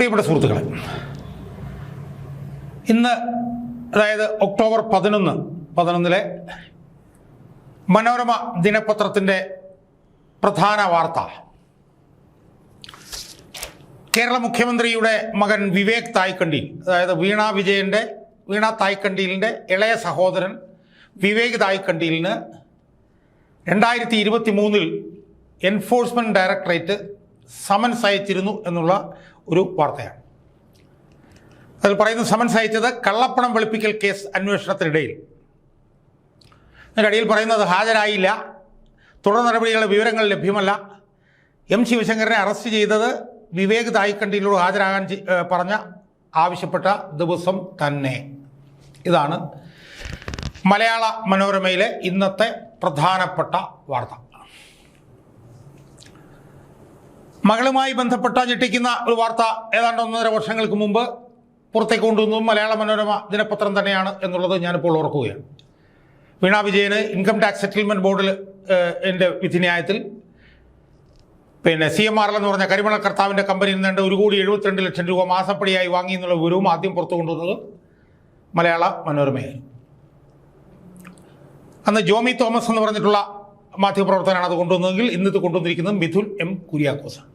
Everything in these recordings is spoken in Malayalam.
പ്രിയപ്പെട്ട സുഹൃത്തുക്കളെ ഇന്ന് അതായത് ഒക്ടോബർ പതിനൊന്ന് പതിനൊന്നിലെ മനോരമ ദിനപത്രത്തിന്റെ പ്രധാന വാർത്ത. കേരള മുഖ്യമന്ത്രിയുടെ മകൻ വിവേക് തായ്ക്കണ്ടി അതായത് വീണ വിജയന്റെ വീണ തായ്ക്കണ്ടിയിലിന്റെ ഇളയ സഹോദരൻ വിവേക് തായ്ക്കണ്ടിയിലിന് രണ്ടായിരത്തി ഇരുപത്തി മൂന്നിൽ എൻഫോഴ്സ്മെന്റ് ഡയറക്ടറേറ്റ് സമൻസ് അയച്ചിരുന്നു എന്നുള്ള ഒരു വാർത്തയാണ്. അതിൽ പറയുന്ന സമൻസ് അയച്ചത് കള്ളപ്പണം വെളുപ്പിക്കൽ കേസ് അന്വേഷണത്തിനിടയിൽ. അതിനിടയിൽ പറയുന്നത് ഹാജരായില്ല. തുടർ നടപടികളുടെ വിവരങ്ങൾ ലഭ്യമല്ല. എം ശിവശങ്കരനെ അറസ്റ്റ് ചെയ്തത് വിവേക് തായ്ക്കണ്ടിയിലൂടെ ഹാജരാകാൻ പറഞ്ഞ ആവശ്യപ്പെട്ട ദിവസം തന്നെ. ഇതാണ് മലയാള മനോരമയിലെ ഇന്നത്തെ പ്രധാനപ്പെട്ട വാർത്ത. മകളുമായി ബന്ധപ്പെട്ട ഞെട്ടിക്കുന്ന ഒരു വാർത്ത ഏതാണ്ട് ഒന്നര വർഷങ്ങൾക്ക് മുമ്പ് പുറത്തേക്ക് കൊണ്ടുവന്നതും മലയാള മനോരമ ദിനപത്രം തന്നെയാണ് എന്നുള്ളത് ഞാനിപ്പോൾ ഓർക്കുകയാണ്. വീണ വിജയന് ഇൻകം ടാക്സ് സെറ്റിൽമെന്റ് ബോർഡിൽ എന്റെ വിധിന്യായത്തിൽ പിന്നെ സി എം ആർ എൽ എന്ന് പറഞ്ഞ കരിമണ കർത്താവിന്റെ കമ്പനിയിൽ നിന്ന് ഒരു കോടി എഴുപത്തിരണ്ട് ലക്ഷം രൂപ മാസപ്പടിയായി വാങ്ങി എന്നുള്ള വിവരവും ആദ്യം പുറത്തു കൊണ്ടുവന്നത് മലയാള മനോരമയായിരുന്നു അന്ന് ജോമി തോമസ് എന്ന് പറഞ്ഞിട്ടുള്ള മാധ്യമപ്രവർത്തകനാണ് അത് കൊണ്ടുവന്നതെങ്കിൽ ഇന്നത്തെ കൊണ്ടുവന്നിരിക്കുന്നത് മിഥുൻ എം കുര്യാക്കോസാണ്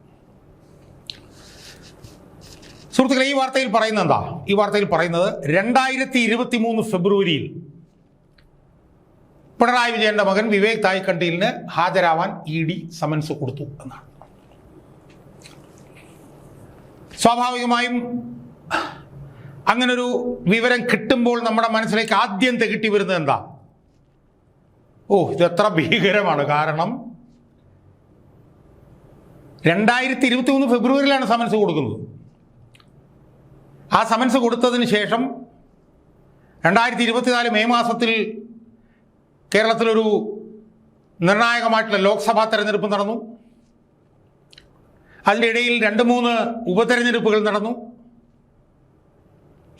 സുഹൃത്തുക്കളെ ഈ വാർത്തയിൽ പറയുന്നത് എന്താ? ഈ വാർത്തയിൽ പറയുന്നത് രണ്ടായിരത്തി ഇരുപത്തി മൂന്ന് ഫെബ്രുവരിയിൽ പിണറായി വിജയന്റെ മകൻ വിവേക് തായ്ക്കണ്ടിയിലിന് ഹാജരാവാൻ ഇ ഡി സമൻസ് കൊടുത്തു എന്നാണ്. സ്വാഭാവികമായും അങ്ങനൊരു വിവരം കിട്ടുമ്പോൾ നമ്മുടെ മനസ്സിലേക്ക് ആദ്യം തികട്ടി വരുന്നത് എന്താ? ഓ ഇതെത്ര ഭീകരമാണ്. കാരണം രണ്ടായിരത്തി ഇരുപത്തി മൂന്ന് ഫെബ്രുവരിയിലാണ് സമൻസ് കൊടുക്കുന്നത്. ആ സമൻസ് കൊടുത്തതിന് ശേഷം രണ്ടായിരത്തി ഇരുപത്തിനാല് മെയ് മാസത്തിൽ കേരളത്തിലൊരു നിർണായകമായിട്ടുള്ള ലോക്സഭാ തെരഞ്ഞെടുപ്പ് നടന്നു. അതിന്റെ ഇടയിൽ രണ്ട് മൂന്ന് ഉപതെരഞ്ഞെടുപ്പുകൾ നടന്നു.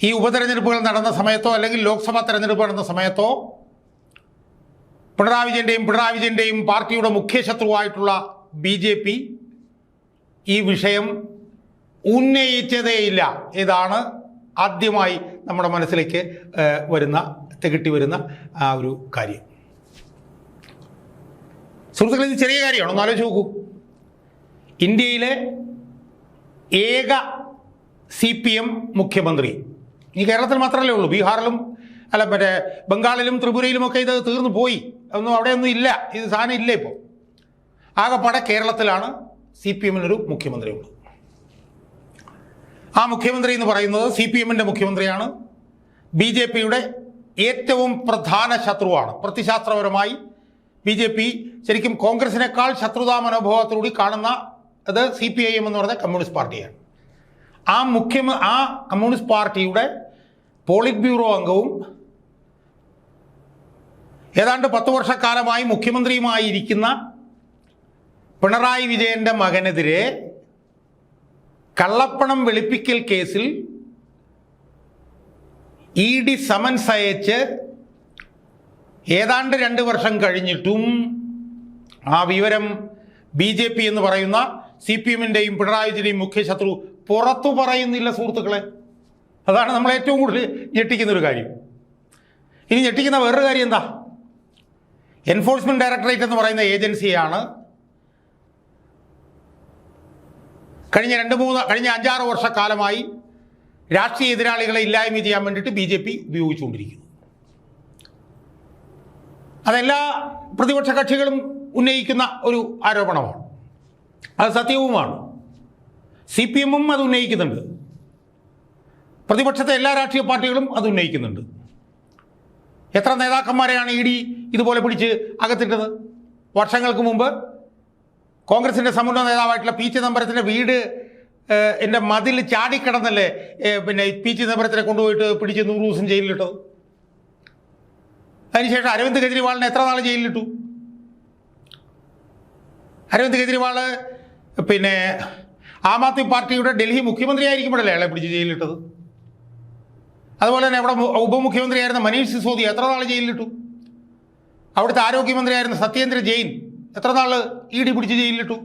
ഈ ഉപതെരഞ്ഞെടുപ്പുകൾ നടന്ന സമയത്തോ അല്ലെങ്കിൽ ലോക്സഭാ തെരഞ്ഞെടുപ്പ് നടന്ന സമയത്തോ പിണറായി വിജയന്റെയും പിണറായി വിജയന്റെയും പാർട്ടിയുടെ മുഖ്യ ശത്രുവായിട്ടുള്ള ബി ജെ പി ഈ വിഷയം ഉന്നയിച്ചതേയില്ല. ഇതാണ് ആദ്യമായി നമ്മുടെ മനസ്സിലേക്ക് വരുന്ന തികട്ടി വരുന്ന ആ ഒരു കാര്യം. സുഹൃത്തുക്കളെ ഇത് ചെറിയ കാര്യമാണ്. ഒന്ന് ആലോചിച്ച് നോക്കൂ. ഇന്ത്യയിലെ ഏക സി പി എം മുഖ്യമന്ത്രി ഈ കേരളത്തിൽ മാത്രമല്ലേ ഉള്ളൂ. ബീഹാറിലും അല്ല മറ്റേ ബംഗാളിലും ത്രിപുരയിലുമൊക്കെ ഇത് തീർന്നു പോയി. ഒന്നും അവിടെയൊന്നും ഇല്ല. ഇത് സാധനം ഇല്ല ഇപ്പോൾ ആകെപ്പാടെ കേരളത്തിലാണ് സി പി എമ്മിനൊരു മുഖ്യമന്ത്രിയുള്ളത് ആ മുഖ്യമന്ത്രി എന്ന് പറയുന്നത് സി പി എമ്മിന്റെ മുഖ്യമന്ത്രിയാണ്. ബി ജെ പിയുടെ ഏറ്റവും പ്രധാന ശത്രുവാണ്. പ്രതിശാസ്ത്രപരമായി ബി ജെ പി ശരിക്കും കോൺഗ്രസിനേക്കാൾ ശത്രുതാ മനോഭാവത്തോടുകൂടി കാണുന്ന അത് സി പി ഐ എം എന്ന് പറഞ്ഞ കമ്മ്യൂണിസ്റ്റ് പാർട്ടിയാണ്. ആ മുഖ്യ ആ കമ്മ്യൂണിസ്റ്റ് പാർട്ടിയുടെ പോളിറ്റ് ബ്യൂറോ അംഗവും ഏതാണ്ട് പത്ത് വർഷക്കാലമായി മുഖ്യമന്ത്രിയുമായി ഇരിക്കുന്ന പിണറായി വിജയന്റെ മകനെതിരെ കള്ളപ്പണം വെളുപ്പിക്കൽ കേസിൽ ഇ ഡി സമൻസ് അയച്ച് ഏതാണ്ട് രണ്ട് വർഷം കഴിഞ്ഞിട്ടും ആ വിവരം ബി ജെ പി എന്ന് പറയുന്ന സി പി എമ്മിന്റെയും പിണറായി വിജയന്റെയും മുഖ്യ ശത്രു പുറത്തു പറയുന്നില്ല സുഹൃത്തുക്കളെ. അതാണ് നമ്മൾ ഏറ്റവും കൂടുതൽ ഞെട്ടിക്കുന്ന ഒരു കാര്യം. ഇനി ഞെട്ടിക്കുന്ന വേറൊരു കാര്യം എന്താ? എൻഫോഴ്സ്മെന്റ് ഡയറക്ടറേറ്റ് എന്ന് പറയുന്ന ഏജൻസിയാണ്. കഴിഞ്ഞ രണ്ട് മൂന്ന് കഴിഞ്ഞ അഞ്ചാറ് വർഷക്കാലമായി രാഷ്ട്രീയ എതിരാളികളെ ഇല്ലായ്മ ചെയ്യാൻ വേണ്ടിയിട്ട് ബി ജെ പി ഉപയോഗിച്ചുകൊണ്ടിരിക്കുന്നു. അതെല്ലാ പ്രതിപക്ഷ കക്ഷികളും ഉന്നയിക്കുന്ന ഒരു ആരോപണമാണ്. അത് സത്യവുമാണ്. സി പി എമ്മും അത് ഉന്നയിക്കുന്നുണ്ട്. പ്രതിപക്ഷത്തെ എല്ലാ രാഷ്ട്രീയ പാർട്ടികളും അത് ഉന്നയിക്കുന്നുണ്ട്. എത്ര നേതാക്കന്മാരെയാണ് ഇ ഡി ഇതുപോലെ പിടിച്ച് അകത്തിട്ടത്? വർഷങ്ങൾക്ക് മുമ്പ് കോൺഗ്രസിന്റെ സമുന്നത നേതാവായിട്ടുള്ള പി ചിദംബരത്തിന്റെ വീട് എന്റെ മതിൽ ചാടിക്കിടന്നല്ലേ പിന്നെ പി ചിദംബരത്തിനെ കൊണ്ടുപോയിട്ട് പിടിച്ച് നൂറ് ദിവസം ജയിലിലിട്ടത്? അതിനുശേഷം അരവിന്ദ് കെജ്രിവാളിനെ എത്ര നാൾ ജയിലിലിട്ടു? അരവിന്ദ് കെജ്രിവാൾ പിന്നെ ആം ആദ്മി പാർട്ടിയുടെ ഡൽഹി മുഖ്യമന്ത്രിയായിരിക്കുമ്പോഴല്ലേ അയാളെ പിടിച്ച് ജയിലിലിട്ടത്? അതുപോലെ തന്നെ അവിടെ ഉപമുഖ്യമന്ത്രിയായിരുന്ന മനീഷ് സിസോദി എത്ര നാൾ ജയിലിലിട്ടു? അവിടുത്തെ ആരോഗ്യമന്ത്രിയായിരുന്ന സത്യേന്ദ്ര ജെയിൻ എത്ര നാൾ ഇ ഡി പിടിച്ച് ജയിലിലിട്ടു?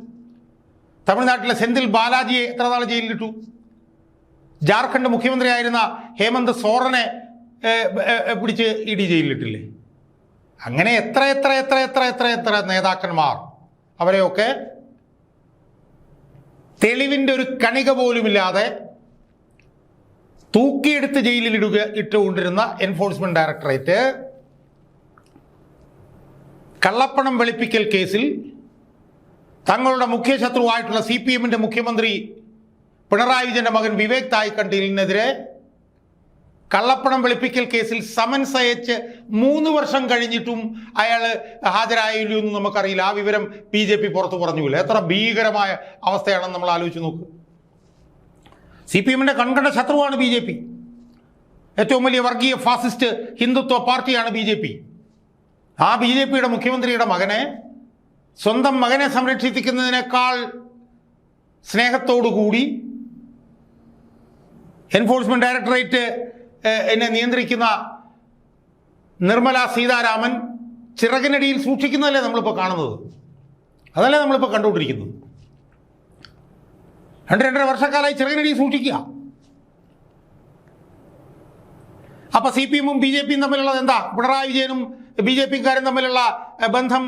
തമിഴ്നാട്ടിലെ സെന്തിൽ ബാലാജിയെ എത്ര നാൾ ജയിലിലിട്ടു? ജാർഖണ്ഡ് മുഖ്യമന്ത്രിയായിരുന്ന ഹേമന്ത് സോറനെ പിടിച്ച് ഇ ഡി ജയിലിലിട്ടില്ലേ? അങ്ങനെ എത്ര എത്ര എത്ര എത്ര എത്ര എത്ര നേതാക്കന്മാർ അവരെയൊക്കെ തെളിവിന്റെ ഒരു കണിക പോലുമില്ലാതെ തൂക്കിയെടുത്ത് ജയിലിൽ ഇടുക ഇട്ടുകൊണ്ടിരുന്ന എൻഫോഴ്സ്മെന്റ് ഡയറക്ടറേറ്റ് കള്ളപ്പണം വെളുപ്പിക്കൽ കേസിൽ തങ്ങളുടെ മുഖ്യ ശത്രുവായിട്ടുള്ള സി പി എമ്മിന്റെ മുഖ്യമന്ത്രി പിണറായി വിജയന്റെ മകൻ വിവേക് തായ്ക്കണ്ടിലിനെതിരെ കള്ളപ്പണം വെളുപ്പിക്കൽ കേസിൽ സമൻസ് അയച്ച് മൂന്ന് വർഷം കഴിഞ്ഞിട്ടും അയാൾ ഹാജരായില്ലോ എന്ന് നമുക്കറിയില്ല. ആ വിവരം ബി ജെ പി പുറത്തു പറഞ്ഞില്ല എത്ര ഭീകരമായ അവസ്ഥയാണെന്ന് നമ്മൾ ആലോചിച്ച് നോക്ക്. സി പി എമ്മിന്റെ കൺകണ്ട ശത്രുവാണ് ബി ജെ പി. ഏറ്റവും വലിയ വർഗീയ ഫാസിസ്റ്റ് ഹിന്ദുത്വ പാർട്ടിയാണ് ബി ജെ പി. ആ ബി ജെ പിയുടെ മുഖ്യമന്ത്രിയുടെ മകനെ സ്വന്തം മകനെ സംരക്ഷിക്കുന്നതിനേക്കാൾ സ്നേഹത്തോടുകൂടി എൻഫോഴ്സ്മെന്റ് ഡയറക്ടറേറ്റ് എന്നെ നിയന്ത്രിക്കുന്ന നിർമ്മല സീതാരാമൻ ചിറകിനടിയിൽ സൂക്ഷിക്കുന്നതല്ലേ നമ്മളിപ്പോൾ കാണുന്നത്? അതല്ലേ നമ്മളിപ്പോൾ കണ്ടുകൊണ്ടിരിക്കുന്നത്? രണ്ട് രണ്ടര വർഷക്കാലമായി ചെറുകിനടിയെ സൂക്ഷിക്കുക. അപ്പൊ സി പി എമ്മും ബി ജെ പിയും തമ്മിലുള്ളത് എന്താ? പിണറായി വിജയനും ബി ജെ പിക്കാരും തമ്മിലുള്ള ബന്ധം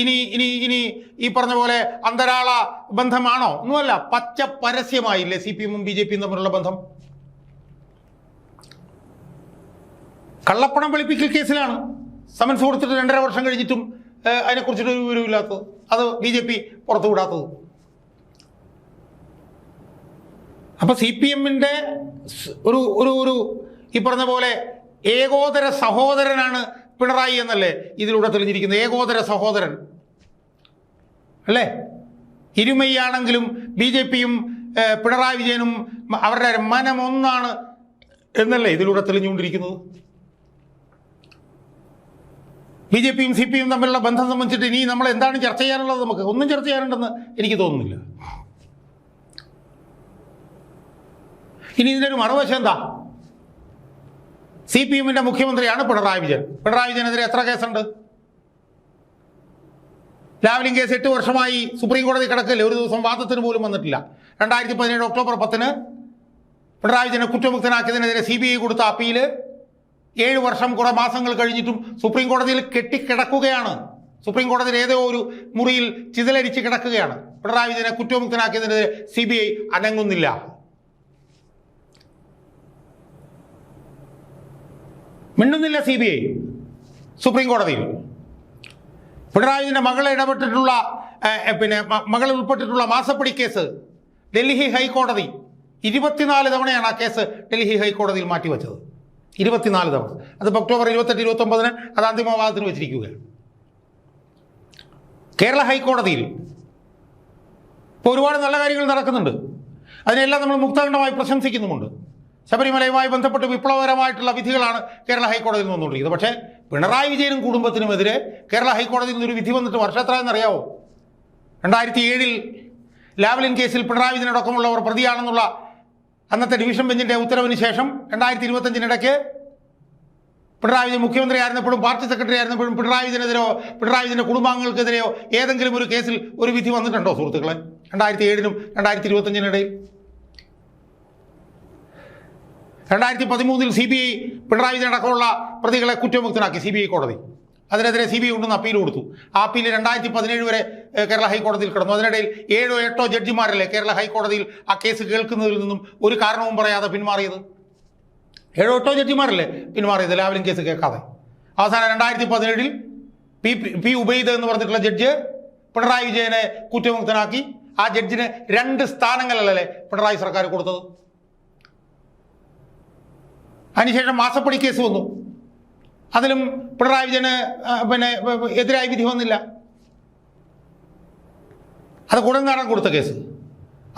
ഇനി ഇനി ഇനി ഈ പറഞ്ഞ പോലെ അന്തരാള ബന്ധമാണോ? ഒന്നുമല്ല പച്ച പരസ്യമായില്ലേ സി പി എമ്മും ബി ജെ പിയും തമ്മിലുള്ള ബന്ധം? കള്ളപ്പണം വെളുപ്പിക്കൽ കേസിലാണ്. സമൻസ് കൊടുത്തിട്ട് രണ്ടര വർഷം കഴിഞ്ഞിട്ടും അതിനെക്കുറിച്ചിട്ട് ഒരു വിവരമില്ലാത്തത് അത് ബി ജെ പി പുറത്തു വിടാത്തത് അപ്പൊ സി പി എമ്മിന്റെ ഒരു ഒരു ഒരു ഈ പറഞ്ഞ പോലെ ഏകോദര സഹോദരനാണ് പിണറായി എന്നല്ലേ ഇതിലൂടെ തെളിഞ്ഞിരിക്കുന്നത്? ഏകോദര സഹോദരൻ. അല്ലേ? ഇരുമയാണെങ്കിലും ബി ജെ പിയും പിണറായി വിജയനും അവരുടെ മനമൊന്നാണ് എന്നല്ലേ ഇതിലൂടെ തെളിഞ്ഞുകൊണ്ടിരിക്കുന്നത്? ബി ജെ പിയും സി പി തമ്മിലുള്ള ബന്ധം സംബന്ധിച്ചിട്ട് ഇനി നമ്മൾ എന്താണ് ചർച്ച ചെയ്യാനുള്ളത് നമുക്ക്? ഒന്നും ചർച്ച ചെയ്യാനുണ്ടെന്ന് എനിക്ക് തോന്നുന്നില്ല. ഇനി ഇതിന്റെ ഒരു മറുവശം എന്താ? സി പി എമ്മിന്റെ മുഖ്യമന്ത്രിയാണ് പിണറായി വിജയൻ. പിണറായി വിജയനെതിരെ എത്ര കേസുണ്ട്? ലാവലിംഗ് കേസ് എട്ട് വർഷമായി സുപ്രീം കോടതി കിടക്കില്ല ഒരു ദിവസം വാദത്തിന് പോലും വന്നിട്ടില്ല. രണ്ടായിരത്തി പതിനേഴ് ഒക്ടോബർ പത്തിന് പിണറായി വിജയനെ കുറ്റമുക്തനാക്കിയതിനെതിരെ സി ബി ഐ കൊടുത്ത അപ്പീൽ ഏഴ് വർഷം കുറെ മാസങ്ങൾ കഴിഞ്ഞിട്ടും സുപ്രീം കോടതിയിൽ കെട്ടിക്കിടക്കുകയാണ്. സുപ്രീം കോടതിയിൽ ഏതോ ഒരു മുറിയിൽ ചിതലരിച്ച് കിടക്കുകയാണ്. പിണറായി വിജയനെ കുറ്റമുക്തനാക്കിയതിനെതിരെ സി ബി ഐ അനങ്ങുന്നില്ല. മിണ്ടുന്നില്ല സി ബി ഐ. സുപ്രീം കോടതിയിൽ പിണറായിന്റെ മകളെ ഇടപെട്ടിട്ടുള്ള പിന്നെ മകളെ ഉൾപ്പെട്ടിട്ടുള്ള മാസപ്പടി കേസ് ഡൽഹി ഹൈക്കോടതി ഇരുപത്തിനാല് തവണയാണ് ആ കേസ് ഡൽഹി ഹൈക്കോടതിയിൽ മാറ്റിവെച്ചത്. ഇരുപത്തിനാല് തവണ. അത് ഒക്ടോബർ ഇരുപത്തെട്ട് ഇരുപത്തൊമ്പതിന് അത് അന്തിമവാദത്തിന് വെച്ചിരിക്കുകയാണ്. കേരള ഹൈക്കോടതിയിൽ ഇപ്പോൾ ഒരുപാട് നല്ല കാര്യങ്ങൾ നടക്കുന്നുണ്ട്. അതിനെല്ലാം നമ്മൾ മുക്തഖണ്ഡമായി പ്രശംസിക്കുന്നുമുണ്ട്. ശബരിമലയുമായി ബന്ധപ്പെട്ട് വിപ്ലവകരമായിട്ടുള്ള വിധികളാണ് കേരള ഹൈക്കോടതിയിൽ നിന്ന് വന്നുകൊണ്ടിരിക്കുന്നത്. പക്ഷേ പിണറായി വിജയനും കുടുംബത്തിനുമെതിരെ കേരള ഹൈക്കോടതിയിൽ നിന്നൊരു വിധി വന്നിട്ട് വർഷത്രയെന്നറിയാവോ രണ്ടായിരത്തി ഏഴിൽ ലാവലിൻ കേസിൽ പിണറായി വിജയനടക്കമുള്ളവർ പ്രതിയാണെന്നുള്ള അന്നത്തെ ഡിവിഷൻ ബെഞ്ചിന്റെ ഉത്തരവിന് ശേഷം രണ്ടായിരത്തി ഇരുപത്തഞ്ചിനിടയ്ക്ക് പിണറായി വിജയൻ മുഖ്യമന്ത്രി ആയിരുന്നപ്പോഴും പാർട്ടി സെക്രട്ടറി ആയിരുന്നപ്പോഴും പിണറായി വിജയനെതിരോ പിണറായി വിജയന്റെ കുടുംബാംഗങ്ങൾക്കെതിരെയോ ഏതെങ്കിലും ഒരു കേസിൽ ഒരു വിധി വന്നിട്ടുണ്ടോ സുഹൃത്തുക്കളെ? രണ്ടായിരത്തി ഏഴിനും രണ്ടായിരത്തി ഇരുപത്തഞ്ചിനിടയിൽ രണ്ടായിരത്തി പതിമൂന്നിൽ സി ബി ഐ പിണറായി അടക്കമുള്ള പ്രതികളെ കുറ്റമുക്തനാക്കി സി ബി ഐ കോടതി. അതിനെതിരെ സി ബി ഐ ഉണ്ടെന്ന് അപ്പീൽ കൊടുത്തു. ആ അപ്പീൽ രണ്ടായിരത്തി പതിനേഴ് വരെ കേരള ഹൈക്കോടതിയിൽ കിടന്നു. അതിനിടയിൽ ഏഴോ എട്ടോ ജഡ്ജിമാരല്ലേ കേരള ഹൈക്കോടതിയിൽ ആ കേസ് കേൾക്കുന്നതിൽ നിന്നും ഒരു കാരണവും പറയാതെ പിന്മാറിയത്? ഏഴോ എട്ടോ ജഡ്ജിമാരല്ലേ പിന്മാറിയത്? എല്ലാവരും കേസ് കേൾക്കാതെ. അവസാനം രണ്ടായിരത്തി പതിനേഴിൽ പി പി ഉബൈദ് എന്ന് പറഞ്ഞിട്ടുള്ള ജഡ്ജ് പിണറായി വിജയനെ കുറ്റമുക്തനാക്കി ആ ജഡ്ജിന് രണ്ട് സ്ഥാനങ്ങളല്ലേ പിണറായി സർക്കാർ കൊടുത്തത്? അതിനുശേഷം മാസപ്പടി കേസ് വന്നു. അതിലും പിണറായി വിജയന് പിന്നെ എതിരായി വിധി വന്നില്ല. അത് കുടനാടൻ കൊടുത്ത കേസ്.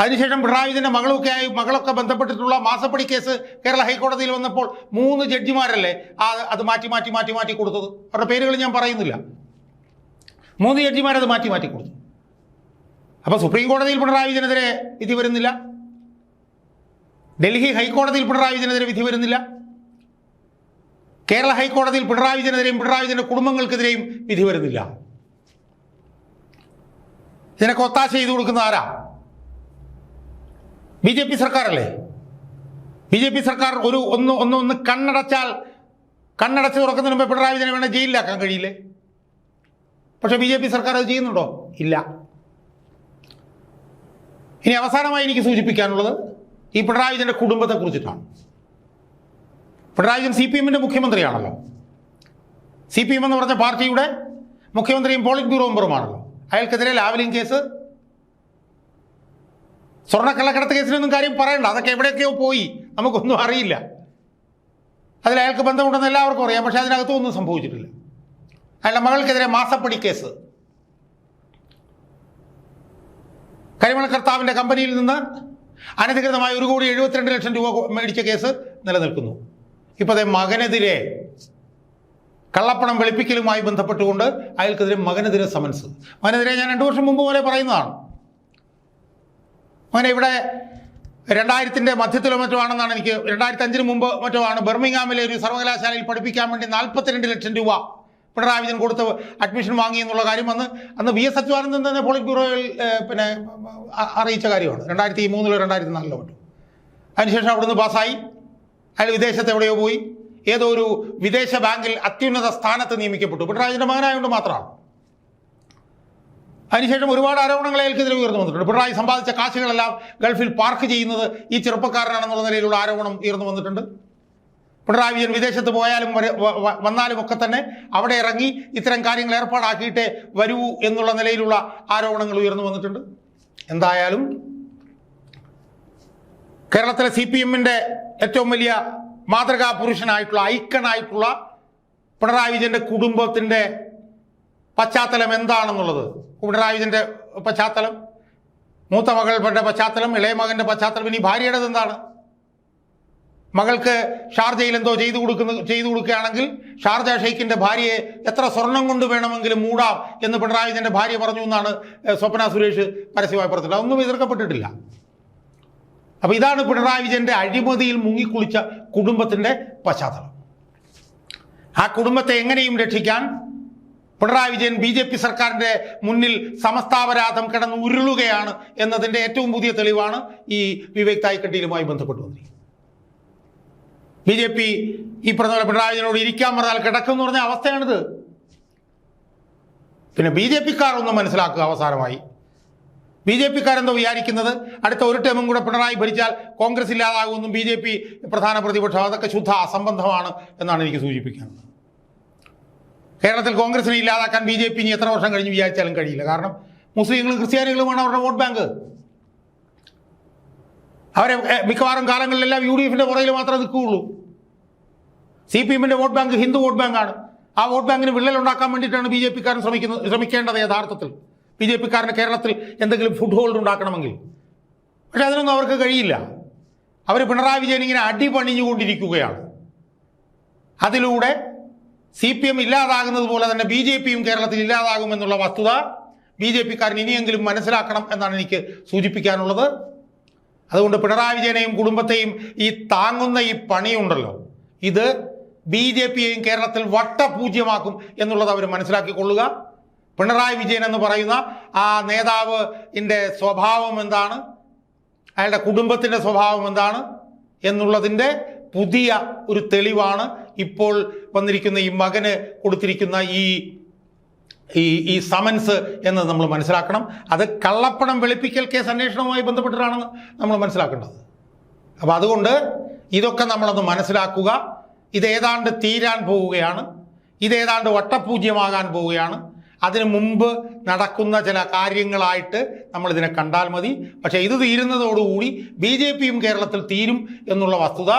അതിനുശേഷം പിണറായി വിജയന്റെ മകളൊക്കെ ആയി മകളൊക്കെ ബന്ധപ്പെട്ടിട്ടുള്ള മാസപ്പടി കേസ് കേരള ഹൈക്കോടതിയിൽ വന്നപ്പോൾ മൂന്ന് ജഡ്ജിമാരല്ലേ ആ അത് മാറ്റി മാറ്റി മാറ്റി മാറ്റി കൊടുത്തത്. അവരുടെ പേരുകൾ ഞാൻ പറയുന്നില്ല. മൂന്ന് ജഡ്ജിമാരത് മാറ്റി മാറ്റി കൊടുത്തു. അപ്പോൾ സുപ്രീം കോടതിയിൽ പിണറായി വിജയനെതിരെ വിധി വരുന്നില്ല. ഡൽഹി ഹൈക്കോടതിയിൽ പിണറായി വിജയനെതിരെ വിധി വരുന്നില്ല. കേരള ഹൈക്കോടതിയിൽ പിണറായി വിജയനെതിരെയും പിണറായി വിജയന്റെ കുടുംബങ്ങൾക്കെതിരെയും വിധി വരുന്നില്ല. ഇതിനൊക്കെ ഒത്താശ ചെയ്തു കൊടുക്കുന്ന ആരാ? ബി ജെ പി സർക്കാരല്ലേ? ബി ജെ പി സർക്കാർ ഒരു ഒന്ന് ഒന്ന് ഒന്ന് കണ്ണടച്ചാൽ കണ്ണടച്ച് തുറക്കുന്നതിന് മുമ്പ് പിണറായി വിജയനെ വേണേൽ ജയിലിലാക്കാൻ കഴിയില്ലേ? പക്ഷെ ബി ജെ പി സർക്കാർ അത് ചെയ്യുന്നുണ്ടോ? ഇല്ല. ഇനി അവസാനമായി എനിക്ക് സൂചിപ്പിക്കാനുള്ളത് ഈ പിണറായി വിജയന്റെ കുടുംബത്തെ കുറിച്ചിട്ടാണ് പിണറായി വിജയൻ സി പി എമ്മിന്റെ മുഖ്യമന്ത്രിയാണല്ലോ. സി പി എം എന്ന് പറഞ്ഞ പാർട്ടിയുടെ മുഖ്യമന്ത്രിയും പോളിറ്റ് ബ്യൂറോ മെമ്പറുമാണല്ലോ അയാൾക്കെതിരെ ലാവലിംഗ് കേസ് സ്വർണക്കള്ളക്കടത്ത് കേസിനൊന്നും കാര്യം പറയണ്ട. അതൊക്കെ എവിടെയൊക്കെയോ പോയി. നമുക്കൊന്നും അറിയില്ല. അതിൽ അയാൾക്ക് ബന്ധമുണ്ടെന്ന് എല്ലാവർക്കും അറിയാം. പക്ഷേ അതിനകത്തും ഒന്നും സംഭവിച്ചിട്ടില്ല. അയാളുടെ മകൾക്കെതിരെ മാസപ്പടി കേസ്. കരിമണ കർത്താവിന്റെ കമ്പനിയിൽ നിന്ന് അനധികൃതമായി ഒരു കോടി എഴുപത്തിരണ്ട് ലക്ഷം രൂപ മേടിച്ച കേസ് നിലനിൽക്കുന്നു. ഇപ്പോൾ അതേ മകനെതിരെ കള്ളപ്പണം വെളുപ്പിക്കലുമായി ബന്ധപ്പെട്ടുകൊണ്ട് അയാൾക്കെതിരെ മകനെതിരെ സമൻസ്. മകനെതിരെ ഞാൻ രണ്ടു വർഷം മുമ്പ് പോലെ പറയുന്നതാണ്. മകനെ ഇവിടെ രണ്ടായിരത്തിന്റെ മധ്യത്തിലോ മറ്റോ ആണെന്നാണ് എനിക്ക് രണ്ടായിരത്തി അഞ്ചിന് മുമ്പ് മറ്റോ ആണ് ബെർമിംഗാമിലെ ഒരു സർവകലാശാലയിൽ പഠിപ്പിക്കാൻ വേണ്ടി നാൽപ്പത്തിരണ്ട് ലക്ഷം രൂപ പിണറായി വിജയൻ കൊടുത്ത് അഡ്മിഷൻ വാങ്ങി എന്നുള്ള കാര്യം അന്ന് അന്ന് വി എസ് അച്യുതാനന്ദൻ തന്നെ പോളിറ്റ് ബ്യൂറോയിൽ പിന്നെ അറിയിച്ച കാര്യമാണ്. രണ്ടായിരത്തി മൂന്നിലോ രണ്ടായിരത്തി നാലിലോ മറ്റോ. അതിനുശേഷം അവിടുന്ന് പാസ്സായി. അയാൾ വിദേശത്ത് എവിടെയോ പോയി. ഏതോ ഒരു വിദേശ ബാങ്കിൽ അത്യുന്നത സ്ഥാനത്ത് നിയമിക്കപ്പെട്ടു. പിണറായിന്റെ മകനായതുകൊണ്ട് മാത്രമാണ്. അതിനുശേഷം ഒരുപാട് ആരോപണങ്ങൾ അയാൾക്കെതിരെ ഉയർന്നു വന്നിട്ടുണ്ട്. പിണറായി സമ്പാദിച്ച കാശുകളെല്ലാം ഗൾഫിൽ പാർക്ക് ചെയ്യുന്നത് ഈ ചെറുപ്പക്കാരനാണെന്നുള്ള നിലയിലുള്ള ആരോപണം ഉയർന്നു വന്നിട്ടുണ്ട്. പിണറായി വിജയൻ വിദേശത്ത് പോയാലും വന്നാലും ഒക്കെ തന്നെ അവിടെ ഇറങ്ങി ഇത്തരം കാര്യങ്ങൾ ഏർപ്പാടാക്കിയിട്ടേ വരൂ എന്നുള്ള നിലയിലുള്ള ആരോപണങ്ങൾ ഉയർന്നു വന്നിട്ടുണ്ട്. എന്തായാലും കേരളത്തിലെ സി പി എമ്മിന്റെ ഏറ്റവും വലിയ മാതൃകാ പുരുഷനായിട്ടുള്ള ഐക്കണായിട്ടുള്ള പിണറായി വിജയന്റെ കുടുംബത്തിന്റെ പശ്ചാത്തലം എന്താണെന്നുള്ളത്? പിണറായി വിജയന്റെ പശ്ചാത്തലം മൂത്ത മകളുടെ പശ്ചാത്തലം ഇളയ മകന്റെ പശ്ചാത്തലം ഇനി ഭാര്യയുടേത് എന്താണ്? മകൾക്ക് ഷാർജയിൽ എന്തോ ചെയ്തു കൊടുക്കുന്ന ചെയ്തു കൊടുക്കുകയാണെങ്കിൽ ഷാർജ ഷെയ്ഖിന്റെ ഭാര്യയെ എത്ര സ്വർണം കൊണ്ട് വേണമെങ്കിലും മൂടാം എന്ന് പിണറായി വിജയന്റെ ഭാര്യ പറഞ്ഞു എന്നാണ് സ്വപ്ന സുരേഷ് പരസ്യമായി പറഞ്ഞത് അതൊന്നും എതിർക്കപ്പെട്ടിട്ടില്ല. അപ്പൊ ഇതാണ് പിണറായി വിജയന്റെ അഴിമതിയിൽ മുങ്ങിക്കുളിച്ച കുടുംബത്തിന്റെ പശ്ചാത്തലം. ആ കുടുംബത്തെ എങ്ങനെയും രക്ഷിക്കാൻ Pinarayi Vijayan B J P സർക്കാരിന്റെ മുന്നിൽ സമസ്താപരാധം കിടന്ന് ഉരുളുകയാണ് എന്നതിന്റെ ഏറ്റവും പുതിയ തെളിവാണ് ഈ വിവേക് തായ്ക്കട്ടിയിലുമായി ബന്ധപ്പെട്ട് വന്നിരിക്കുന്നത്. ബി ജെ പി ഈ പറഞ്ഞ പിണറായി വിജയനോട് ഇരിക്കാൻ പറഞ്ഞാൽ കിടക്കും എന്ന് പറഞ്ഞ അവസ്ഥയാണിത്. പിന്നെ ബി ജെ പിക്കാർ ഒന്ന് മനസ്സിലാക്കുക അവസാനമായി. ബി ജെ പിക്കാരെന്തോ വിചാരിക്കുന്നത്? അടുത്ത ഒരു ടേമും കൂടെ പിണറായി ഭരിച്ചാൽ കോൺഗ്രസ് ഇല്ലാതാകുമെന്നും ബി ജെ പി പ്രധാന പ്രതിപക്ഷം. അതൊക്കെ ശുദ്ധ അസംബന്ധമാണ് എന്നാണ് എനിക്ക് സൂചിപ്പിക്കാനുള്ളത് കേരളത്തിൽ കോൺഗ്രസിനെ ഇല്ലാതാക്കാൻ ബി ജെ പി ഇനി എത്ര വർഷം കഴിഞ്ഞ് വിചാരിച്ചാലും കഴിയില്ല. കാരണം മുസ്ലിങ്ങളും ക്രിസ്ത്യാനികളുമാണ് അവരുടെ വോട്ട് ബാങ്ക്. അവരെ മിക്കവാറും കാലങ്ങളിലെല്ലാം യു ഡി എഫിന്റെ പുറകിൽ മാത്രമേ നിൽക്കുകയുള്ളൂ. സി പി എമ്മിന്റെ വോട്ട് ബാങ്ക് ഹിന്ദു വോട്ട് ബാങ്കാണ്. ആ വോട്ട് ബാങ്കിന് വിള്ളൽ ഉണ്ടാക്കാൻ വേണ്ടിയിട്ടാണ് ബി ജെ പിക്കാരൻ ശ്രമിക്കുന്നത് ശ്രമിക്കേണ്ടത് യഥാർത്ഥത്തിൽ. ബി ജെ പിക്കാരന് കേരളത്തിൽ എന്തെങ്കിലും ഫുഡ് ഹോൾഡ് ഉണ്ടാക്കണമെങ്കിൽ. പക്ഷെ അതിനൊന്നും അവർക്ക് കഴിയില്ല. അവർ പിണറായി വിജയൻ ഇങ്ങനെ അടിപണിഞ്ഞുകൊണ്ടിരിക്കുകയാണ്. അതിലൂടെ സി പി എം ഇല്ലാതാകുന്നത് പോലെ തന്നെ ബി ജെ പിയും കേരളത്തിൽ ഇല്ലാതാകുമെന്നുള്ള വസ്തുത ബി ജെ പിക്കാരൻ ഇനിയെങ്കിലും മനസ്സിലാക്കണം എന്നാണ് എനിക്ക് സൂചിപ്പിക്കാനുള്ളത്. അതുകൊണ്ട് പിണറായി വിജയനെയും കുടുംബത്തെയും ഈ താങ്ങുന്ന ഈ പണിയുണ്ടല്ലോ. ഇത് ബി ജെ പിയെയും കേരളത്തിൽ വട്ടപൂജ്യമാക്കും എന്നുള്ളത് അവർ മനസ്സിലാക്കിക്കൊള്ളുക. പിണറായി വിജയൻ എന്ന് പറയുന്ന ആ നേതാവ് ഇന്റെ സ്വഭാവം എന്താണ്? അയാളുടെ കുടുംബത്തിന്റെ സ്വഭാവം എന്താണ്? എന്നുള്ളതിന്റെ പുതിയ ഒരു തെളിവാണ് ഇപ്പോൾ വന്നിരിക്കുന്ന ഈ മകന് കൊടുത്തിരിക്കുന്ന ഈ ഈ ഈ സമൻസ് എന്ന് നമ്മൾ മനസ്സിലാക്കണം. അത് കള്ളപ്പണം വെളുപ്പിക്കൽ കേസ് അന്വേഷണവുമായി ബന്ധപ്പെട്ടിട്ടാണെന്ന് നമ്മൾ മനസ്സിലാക്കേണ്ടത്. അപ്പോൾ അതുകൊണ്ട് ഇതൊക്കെ നമ്മളൊന്ന് മനസ്സിലാക്കുക. ഇതേതാണ്ട് തീരാൻ പോവുകയാണ്. ഇതേതാണ്ട് വട്ടപൂജ്യമാകാൻ പോവുകയാണ്. അതിനു മുമ്പ് നടക്കുന്ന ചില കാര്യങ്ങളായിട്ട് നമ്മളിതിനെ കണ്ടാൽ മതി. പക്ഷേ ഇത് തീരുന്നതോടുകൂടി ബി ജെ പിയും കേരളത്തിൽ തീരും എന്നുള്ള വസ്തുത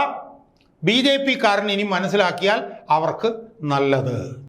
ബി ജെ പിക്കാരൻ ഇനി മനസ്സിലാക്കിയാൽ അവർക്ക് നല്ലത്.